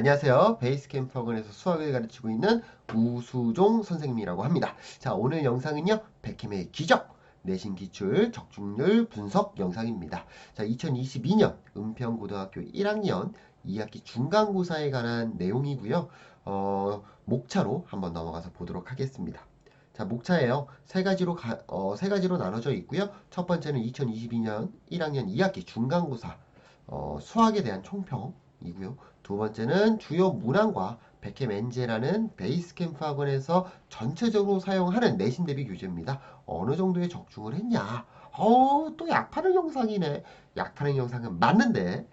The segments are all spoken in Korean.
안녕하세요. 베이스캠프 학원에서 수학을 가르치고 있는 우수종 선생님이라고 합니다. 자, 오늘 영상은요. 백힘의 기적, 내신 기출, 적중률 분석 영상입니다. 자, 2022년 은평고등학교 1학년 2학기 중간고사에 관한 내용이고요. 어, 목차로 한번 넘어가서 보도록 하겠습니다. 자, 목차예요. 세 가지로 가, 어, 세 가지로 나눠져 있고요. 첫 번째는 2022년 1학년 2학기 중간고사 어, 수학에 대한 총평 이고요. 두 번째는 주요 문항과 백캠 엔제라는 베이스 캠프 학원에서 전체적으로 사용하는 내신 대비 교재입니다. 어느 정도의 적중을 했냐? 어우, 또 약파는 영상이네. 약파는 영상은 맞는데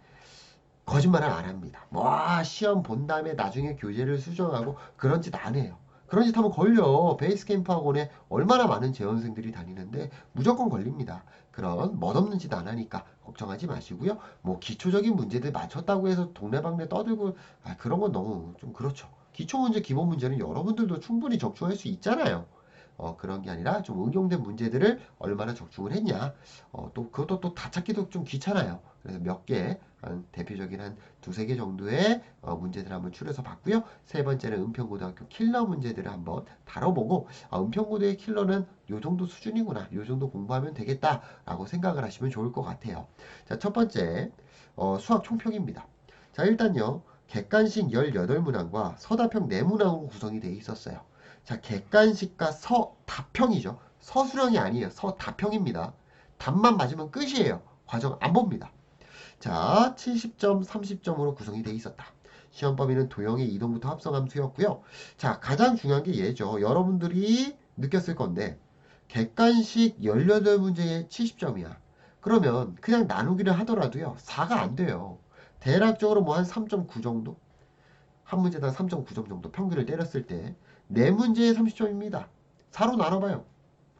거짓말을 안 합니다. 와, 시험 본 다음에 나중에 교재를 수정하고 그런 짓 안 해요. 그런 짓 하면 걸려. 베이스 캠프 학원에 얼마나 많은 재원생들이 다니는데 무조건 걸립니다. 그런 멋없는 짓 안 하니까 걱정하지 마시고요. 뭐 기초적인 문제들 맞췄다고 해서 동네방네 떠들고 아, 그런 건 너무 좀 그렇죠. 기초 문제, 기본 문제는 여러분들도 충분히 적중할 수 있잖아요. 어, 그런 게 아니라 좀 응용된 문제들을 얼마나 적중을 했냐. 어, 또 그것도 또 다 찾기도 좀 귀찮아요. 그래서 몇 개, 한 대표적인 한 두세 개 정도의 어, 문제들 한번 추려서 봤고요. 세 번째는 은평고등학교 킬러 문제들을 한번 다뤄보고 아, 은평고대의 킬러는 요 정도 수준이구나. 요 정도 공부하면 되겠다라고 생각을 하시면 좋을 것 같아요. 자, 첫 번째 어, 수학 총평입니다. 자, 일단요. 객관식 18문항과 서다평 4문항으로 구성이 되어 있었어요. 자, 객관식과 서다평이죠. 서술형이 아니에요. 서다평입니다. 답만 맞으면 끝이에요. 과정 안 봅니다. 자, 70점, 30점으로 구성이 되어 있었다. 시험 범위는 도형의 이동부터 합성함수였고요. 자, 가장 중요한 게 얘죠. 여러분들이 느꼈을 건데 객관식 18문제에 70점이야. 그러면 그냥 나누기를 하더라도요. 4가 안 돼요. 대략적으로 뭐 한 3.9 정도? 한 문제당 3.9점 정도 평균을 때렸을 때네 문제에 30점입니다. 4로 나눠봐요.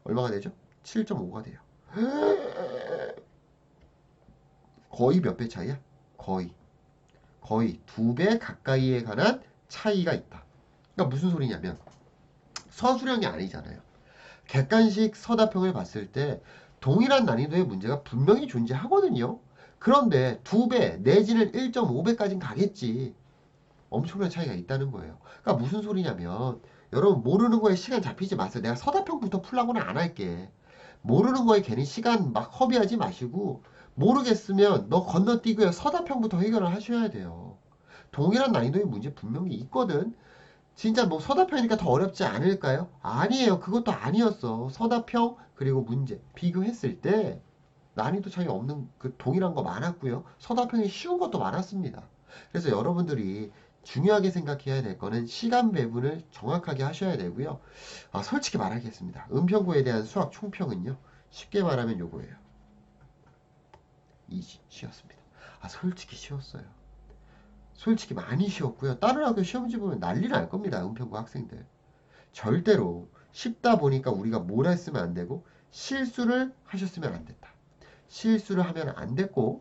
얼마가 되죠? 7.5가 돼요. 거의 몇 배 차이야? 거의. 거의 두 배 가까이에 관한 차이가 있다. 그러니까 무슨 소리냐면 서술형이 아니잖아요. 객관식 서다평을 봤을 때 동일한 난이도의 문제가 분명히 존재하거든요. 그런데 두 배 내지는 1.5배까지는 가겠지. 엄청난 차이가 있다는 거예요. 그러니까 무슨 소리냐면 여러분 모르는 거에 시간 잡히지 마세요. 내가 서다평부터 풀라고는 안 할게. 모르는 거에 괜히 시간 막 허비하지 마시고 모르겠으면 너 건너뛰고요. 서다평부터 해결을 하셔야 돼요. 동일한 난이도의 문제 분명히 있거든. 진짜 뭐 서다평이니까 더 어렵지 않을까요? 아니에요. 그것도 아니었어. 서다평 그리고 문제 비교했을 때 난이도 차이 없는 그 동일한 거 많았고요. 서다평이 쉬운 것도 많았습니다. 그래서 여러분들이 중요하게 생각해야 될 거는 시간 배분을 정확하게 하셔야 되고요. 아, 솔직히 말하겠습니다. 은평구에 대한 수학 총평은요. 쉽게 말하면 요거예요. 이지 쉬웠습니다. 아 솔직히 쉬웠어요. 솔직히 많이 쉬웠고요. 다른 학교 시험지 보면 난리 날 겁니다. 은평구 학생들. 절대로 쉽다 보니까 우리가 뭘 했으면 안 되고 실수를 하셨으면 안 됐다. 실수를 하면 안 됐고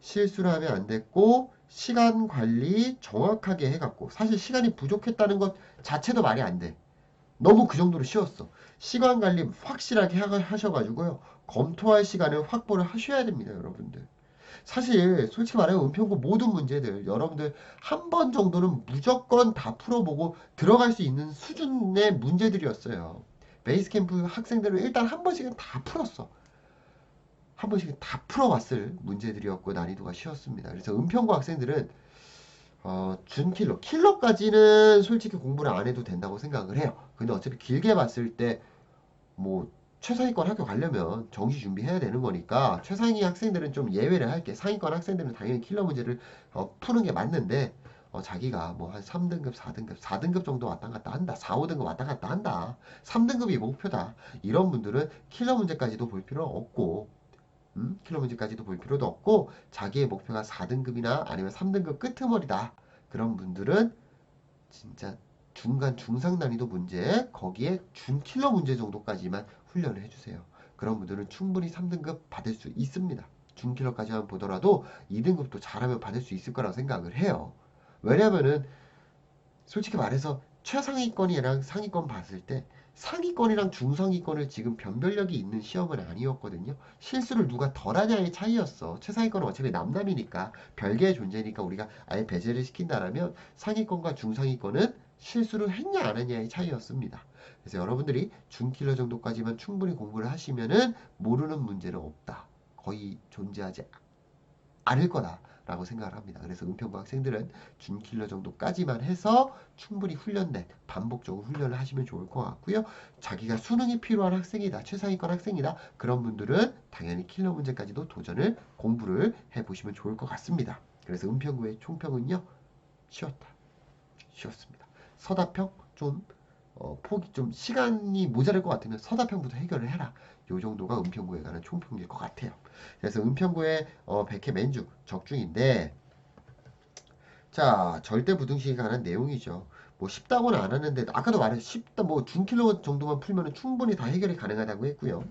실수를 하면 안 됐고 시간 관리 정확하게 해갖고 사실 시간이 부족했다는 것 자체도 말이 안 돼. 너무 그 정도로 쉬웠어. 시간 관리 확실하게 하셔가지고요. 검토할 시간을 확보를 하셔야 됩니다, 여러분들. 사실 솔직히 말하면 은평고 모든 문제들 여러분들 한 번 정도는 무조건 다 풀어보고 들어갈 수 있는 수준의 문제들이었어요. 베이스 캠프 학생들은 일단 한 번씩은 다 풀었어. 한 번씩은 다 풀어왔을 문제들이었고 난이도가 쉬웠습니다. 그래서 은평고 학생들은 어, 준킬러. 킬러까지는 솔직히 공부를 안 해도 된다고 생각을 해요. 근데 어차피 길게 봤을 때, 뭐, 최상위권 학교 가려면 정시 준비해야 되는 거니까, 최상위 학생들은 좀 예외를 할게. 상위권 학생들은 당연히 킬러 문제를 어, 푸는 게 맞는데, 어, 자기가 뭐 한 3등급, 4등급, 4등급 정도 왔다 갔다 한다. 4, 5등급 왔다 갔다 한다. 3등급이 목표다. 이런 분들은 킬러 문제까지도 볼 필요는 없고, 음? 킬러 문제까지도 볼 필요도 없고 자기의 목표가 4등급이나 아니면 3등급 끄트머리다. 그런 분들은 진짜 중간 중상 난이도 문제 거기에 중킬러 문제 정도까지만 훈련을 해주세요. 그런 분들은 충분히 3등급 받을 수 있습니다. 중킬러까지만 보더라도 2등급도 잘하면 받을 수 있을 거라고 생각을 해요. 왜냐면은 솔직히 말해서 최상위권이랑 상위권 봤을 때 상위권이랑 중상위권을 지금 변별력이 있는 시험은 아니었거든요. 실수를 누가 덜 하냐의 차이였어. 최상위권은 어차피 남남이니까 별개의 존재니까 우리가 아예 배제를 시킨다라면 상위권과 중상위권은 실수를 했냐 안 했냐의 차이였습니다. 그래서 여러분들이 중킬러 정도까지만 충분히 공부를 하시면은 모르는 문제는 없다. 거의 존재하지 않을 거다라고 생각을 합니다. 그래서 은평고 학생들은 준킬러 정도까지만 해서 충분히 훈련된 반복적으로 훈련을 하시면 좋을 것 같고요. 자기가 수능이 필요한 학생이다, 최상위권 학생이다 그런 분들은 당연히 킬러 문제까지도 도전을 공부를 해보시면 좋을 것 같습니다. 그래서 은평구의 총평은요 쉬웠다, 쉬웠습니다. 서다평 좀 어, 폭이 좀 시간이 모자랄 것 같으면 서다평부터 해결을 해라. 요 정도가 은평구에 관한 총평일 것 같아요. 그래서 은평구의 어, 백회 맨주 적중인데 자 절대 부등식에 관한 내용이죠. 뭐 쉽다고는 안 하는데 아까도 말했 쉽다 뭐 중킬로 정도만 풀면 충분히 다 해결이 가능하다고 했고요.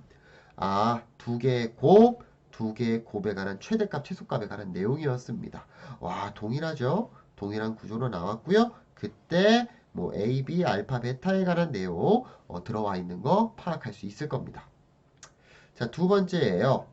아 두 개의 곱, 두 개의 곱에 관한 최대값, 최소값에 관한 내용이었습니다. 와 동일하죠? 동일한 구조로 나왔고요. 그때 뭐 A, B, 알파, 베타에 관한 내용 어, 들어와 있는 거 파악할 수 있을 겁니다. 자, 두 번째예요.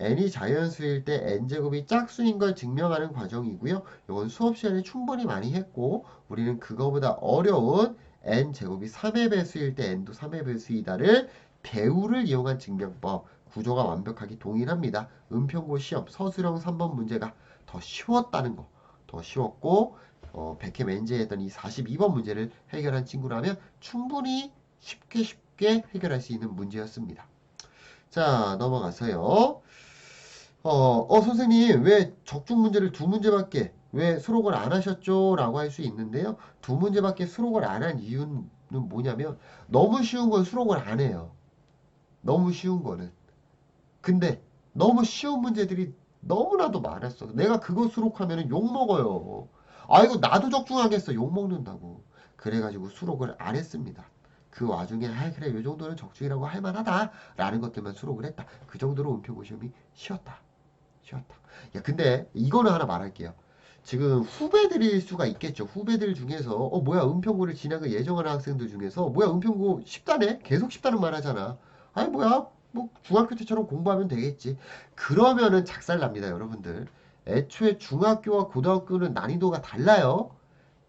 n이 자연수일 때 n제곱이 짝수인 걸 증명하는 과정이고요. 이건 수업 시간에 충분히 많이 했고 우리는 그거보다 어려운 n제곱이 3의 배수일 때 n도 3의 배수이다를 대우를 이용한 증명법 구조가 완벽하게 동일합니다. 은평고 시험 서술형 3번 문제가 더 쉬웠다는 거. 더 쉬웠고 어, 백회 맨제 했던 이 42번 문제를 해결한 친구라면 충분히 쉽게 쉽게 해결할 수 있는 문제였습니다. 자, 넘어가서요. 어, 어, 선생님, 왜 적중 문제를 두 문제밖에, 왜 수록을 안 하셨죠? 라고 할 수 있는데요. 두 문제밖에 수록을 안 한 이유는 뭐냐면, 너무 쉬운 건 수록을 안 해요. 너무 쉬운 거는. 근데, 너무 쉬운 문제들이 너무나도 많았어. 내가 그거 수록하면 욕먹어요. 아이고, 나도 적중하겠어. 욕먹는다고. 그래가지고 수록을 안 했습니다. 그 와중에 아 그래 이 정도는 적중이라고 할 만하다. 라는 것들만 수록을 했다. 그 정도로 은평고 시험이 쉬었다. 쉬었다. 야 근데 이거는 하나 말할게요. 지금 후배들일 수가 있겠죠. 후배들 중에서 어 뭐야 은평고를 진학을 예정하는 학생들 중에서 뭐야 은평고 쉽다네? 계속 쉽다는 말 하잖아. 아니 뭐야 뭐 중학교 때처럼 공부하면 되겠지. 그러면은 작살납니다 여러분들 애초에 중학교와 고등학교는 난이도가 달라요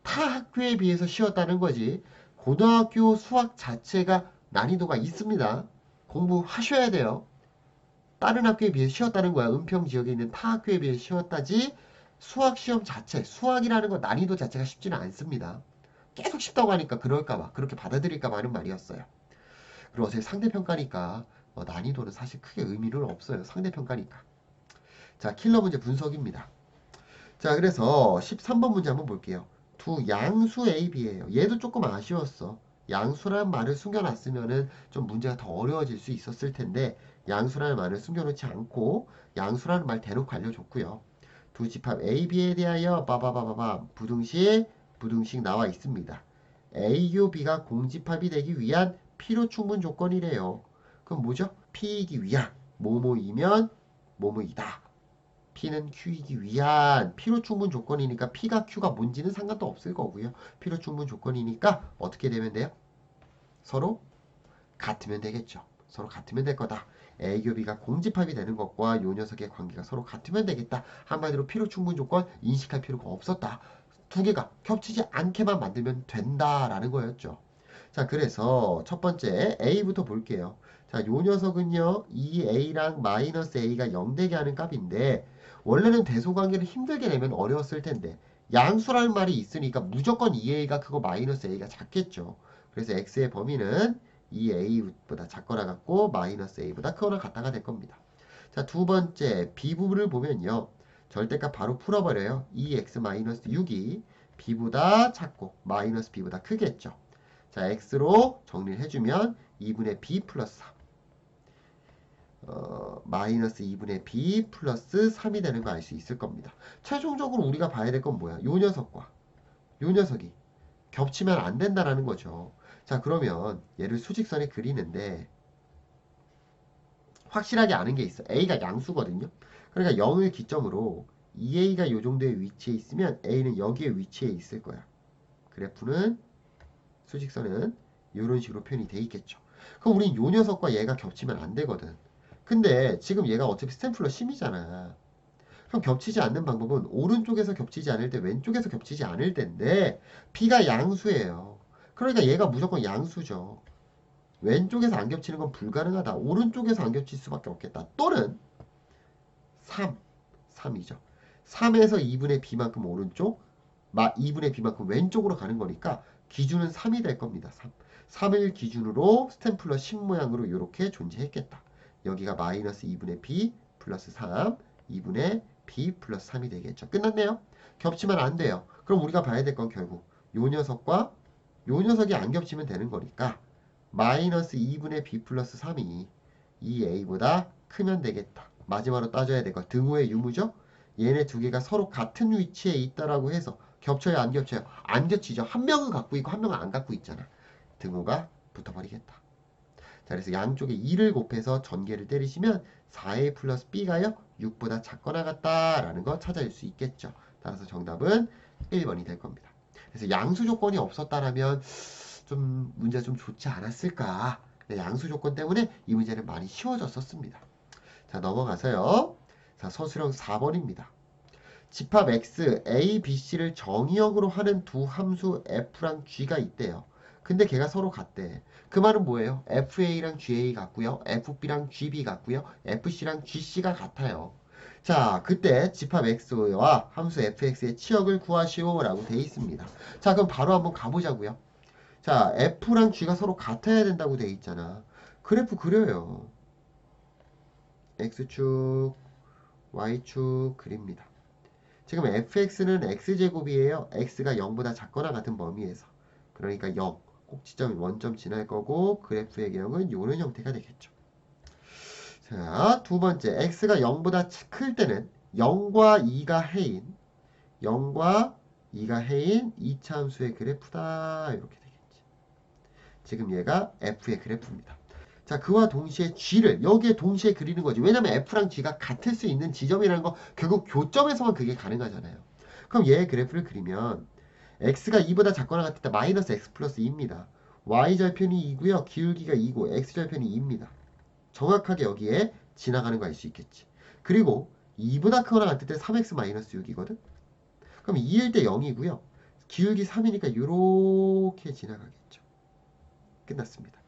타 학교에 비해서 쉬웠다는 거지 고등학교 수학 자체가 난이도가 있습니다. 공부하셔야 돼요. 다른 학교에 비해 쉬웠다는 거야. 은평 지역에 있는 타 학교에 비해 쉬웠다지 수학 시험 자체, 수학이라는 거 난이도 자체가 쉽지는 않습니다. 계속 쉽다고 하니까 그럴까봐, 그렇게 받아들일까봐 하는 말이었어요. 그리고 어차피 상대평가니까 어, 난이도는 사실 크게 의미는 없어요. 상대평가니까. 자, 킬러 문제 분석입니다. 자, 그래서 13번 문제 한번 볼게요. 두 양수 A, B예요. 얘도 조금 아쉬웠어. 양수라는 말을 숨겨놨으면은 좀 문제가 더 어려워질 수 있었을 텐데 양수라는 말을 숨겨놓지 않고 양수라는 말 대놓고 알려줬고요. 두 집합 A, B에 대하여 바바바바바 부등식 부등식 나와 있습니다. A요 B가 공집합이 되기 위한 필요 충분 조건이래요. 그럼 뭐죠? P이기 위한 뭐뭐이면 뭐뭐이다. P는 Q이기 위한 필요 충분 조건이니까 P가 Q가 뭔지는 상관도 없을 거고요. 필요 충분 조건이니까 어떻게 되면 돼요? 서로 같으면 되겠죠. 서로 같으면 될 거다. A교 B가 공집합이 되는 것과 요 녀석의 관계가 서로 같으면 되겠다. 한마디로 필요 충분 조건 인식할 필요가 없었다. 두 개가 겹치지 않게만 만들면 된다라는 거였죠. 자, 그래서 첫 번째 A부터 볼게요. 자, 요 녀석은요, 이 A랑 마이너스 A가 0되게 하는 값인데, 원래는 대소관계를 힘들게 내면 어려웠을 텐데 양수라는 말이 있으니까 무조건 2a가 크고 마이너스 a가 작겠죠. 그래서 x의 범위는 2a보다 작거나 같고 마이너스 a보다 크거나 같다가 될 겁니다. 자, 두 번째 b부분을 보면요. 절대값 바로 풀어버려요. 2x 마이너스 6이 b보다 작고 마이너스 b보다 크겠죠. 자, x로 정리를 해주면 2분의 b 플러스 3. 어, 마이너스 2분의 b 플러스 3이 되는 거 알 수 있을 겁니다. 최종적으로 우리가 봐야 될 건 뭐야? 요 녀석과 요 녀석이 겹치면 안 된다라는 거죠. 자 그러면 얘를 수직선에 그리는데 확실하게 아는 게 있어. a가 양수거든요. 그러니까 0을 기점으로 2a가 요 정도의 위치에 있으면 a는 여기에 위치해 있을 거야. 그래프는 수직선은 이런 식으로 표현이 돼 있겠죠. 그럼 우린 요 녀석과 얘가 겹치면 안 되거든. 근데 지금 얘가 어차피 스탬플러 심이잖아. 그럼 겹치지 않는 방법은 오른쪽에서 겹치지 않을 때 왼쪽에서 겹치지 않을 때인데 B가 양수예요. 그러니까 얘가 무조건 양수죠. 왼쪽에서 안 겹치는 건 불가능하다. 오른쪽에서 안 겹칠 수밖에 없겠다. 또는 3, 3이죠. 3에서 2분의 B만큼 오른쪽, 2분의 B만큼 왼쪽으로 가는 거니까 기준은 3이 될 겁니다. 3. 3을 기준으로 스탬플러 10 모양으로 이렇게 존재했겠다. 여기가 마이너스 2분의 B 플러스 3, 2분의 B 플러스 3이 되겠죠. 끝났네요. 겹치면 안 돼요. 그럼 우리가 봐야 될 건 결국 요 녀석과 요 녀석이 안 겹치면 되는 거니까 마이너스 2분의 B 플러스 3이 이 A보다 크면 되겠다. 마지막으로 따져야 될 거 등호의 유무죠. 얘네 두 개가 서로 같은 위치에 있다라고 해서 겹쳐요 안 겹쳐요? 안 겹치죠. 한 명은 갖고 있고 한 명은 안 갖고 있잖아. 등호가 붙어버리겠다. 자, 그래서 양쪽에 2를 곱해서 전개를 때리시면 4a 플러스 b가요 6보다 작거나 같다라는 거 찾아낼 수 있겠죠. 따라서 정답은 1번이 될 겁니다. 그래서 양수 조건이 없었다라면 좀 문제가 좀 좋지 않았을까. 네, 양수 조건 때문에 이 문제는 많이 쉬워졌었습니다. 자 넘어가서요. 자 서술형 4번입니다. 집합 x, a, b, c를 정의역으로 하는 두 함수 f랑 g가 있대요. 근데 걔가 서로 같대. 그 말은 뭐예요? FA랑 GA 같고요. FB랑 GB 같고요. FC랑 GC가 같아요. 자, 그때 집합 X와 함수 fx의 치역을 구하시오 라고 돼 있습니다. 자, 그럼 바로 한번 가보자고요. 자, F랑 G가 서로 같아야 된다고 돼 있잖아. 그래프 그려요. X축, Y축 그립니다. 지금 fx는 x제곱이에요. x가 0보다 작거나 같은 범위에서. 그러니까 0. 꼭지점이 원점 지날 거고 그래프의 경우는 이런 형태가 되겠죠. 자, 두 번째 x가 0보다 클 때는 0과 2가 해인 0과 2가 해인 이차함수의 그래프다 이렇게 되겠지. 지금 얘가 f의 그래프입니다. 자, 그와 동시에 g를 여기에 동시에 그리는 거지. 왜냐면 f랑 g가 같을 수 있는 지점이라는 거 결국 교점에서만 그게 가능하잖아요. 그럼 얘의 그래프를 그리면 x가 2보다 작거나 같을 때 마이너스 x 플러스 2입니다. y절편이 2고요. 기울기가 2고 x절편이 2입니다. 정확하게 여기에 지나가는 거 알 수 있겠지. 그리고 2보다 크거나 같을 때 3x 마이너스 6이거든. 그럼 2일 때 0이고요. 기울기 3이니까 이렇게 지나가겠죠. 끝났습니다.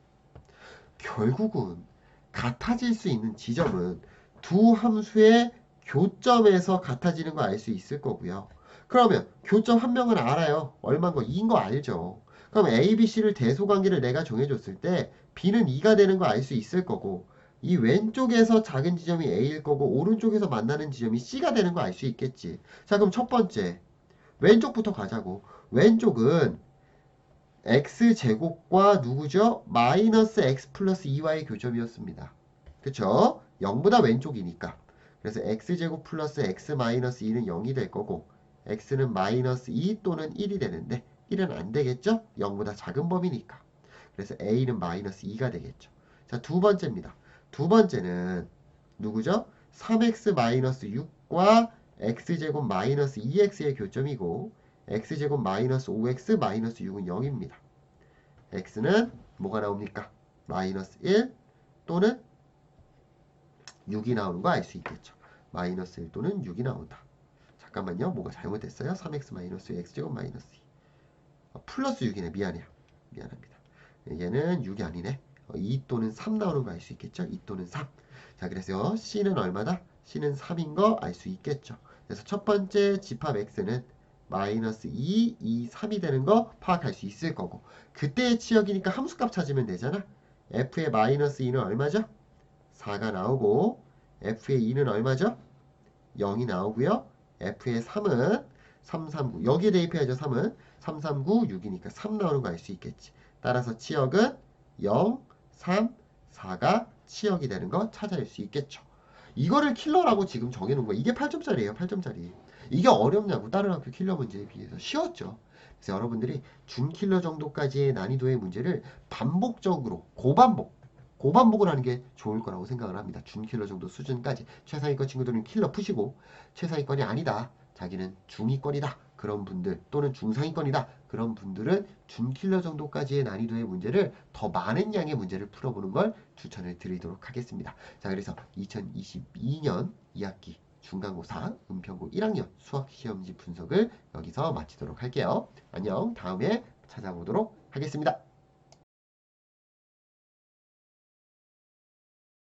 결국은 같아질 수 있는 지점은 두 함수의 교점에서 같아지는 거알수 있을 거고요. 그러면 교점 한 명은 알아요. 얼마인 거? 2인 거 알죠. 그럼 A, B, C를 대소관계를 내가 정해줬을 때 B는 2가 되는 거 알 수 있을 거고 이 왼쪽에서 작은 지점이 A일 거고 오른쪽에서 만나는 지점이 C가 되는 거 알 수 있겠지. 자 그럼 첫 번째 왼쪽부터 가자고. 왼쪽은 x제곱과 누구죠? 마이너스 x 플러스 2y 교점이었습니다. 그쵸? 0보다 왼쪽이니까. 그래서 x제곱 플러스 x 마이너스 2는 0이 될 거고 x는 마이너스 2 또는 1이 되는데 1은 안 되겠죠? 0보다 작은 범위니까. 그래서 a는 마이너스 2가 되겠죠. 자, 두 번째입니다. 두 번째는 누구죠? 3x 마이너스 6과 x제곱 마이너스 2x의 교점이고 x제곱 마이너스 5x 마이너스 6은 0입니다. x는 뭐가 나옵니까? 마이너스 1 또는 6이 나오는 거 알 수 있겠죠. 마이너스 1 또는 6이 나온다. 잠깐만요. 뭐가 잘못됐어요? 3x 마이너스 x제곱 마이너스 2. 어, 플러스 6이네. 미안해요. 미안합니다. 얘는 6이 아니네. 어, 2 또는 3 나오는 거 알 수 있겠죠? 2 또는 3. 자, 그래서 c는 얼마다? c는 3인 거 알 수 있겠죠. 그래서 첫 번째 집합 x는 마이너스 2, 2, 3이 되는 거 파악할 수 있을 거고 그때의 치역이니까 함수값 찾으면 되잖아. f의 마이너스 2는 얼마죠? 4가 나오고 f의 2는 얼마죠? 0이 나오고요. F의 3은 3, 3, 9 여기에 대입해야죠 3은. 3, 3, 9, 6이니까 3 나오는 거 알 수 있겠지. 따라서 치역은 0, 3, 4가 치역이 되는 거 찾아낼 수 있겠죠. 이거를 킬러라고 지금 정해놓은 거 이게 8점짜리예요 8점짜리. 이게 어렵냐고 다른 학교 킬러 문제에 비해서. 쉬웠죠. 그래서 여러분들이 준킬러 정도까지의 난이도의 문제를 반복적으로 고반복 고반복을 하는 게 좋을 거라고 생각을 합니다. 준킬러 정도 수준까지 최상위권 친구들은 킬러 푸시고 최상위권이 아니다. 자기는 중위권이다. 그런 분들 또는 중상위권이다 그런 분들은 준킬러 정도까지의 난이도의 문제를 더 많은 양의 문제를 풀어보는 걸 추천을 드리도록 하겠습니다. 자 그래서 2022년 2학기 중간고사 은평고 1학년 수학시험지 분석을 여기서 마치도록 할게요. 안녕 다음에 찾아보도록 하겠습니다.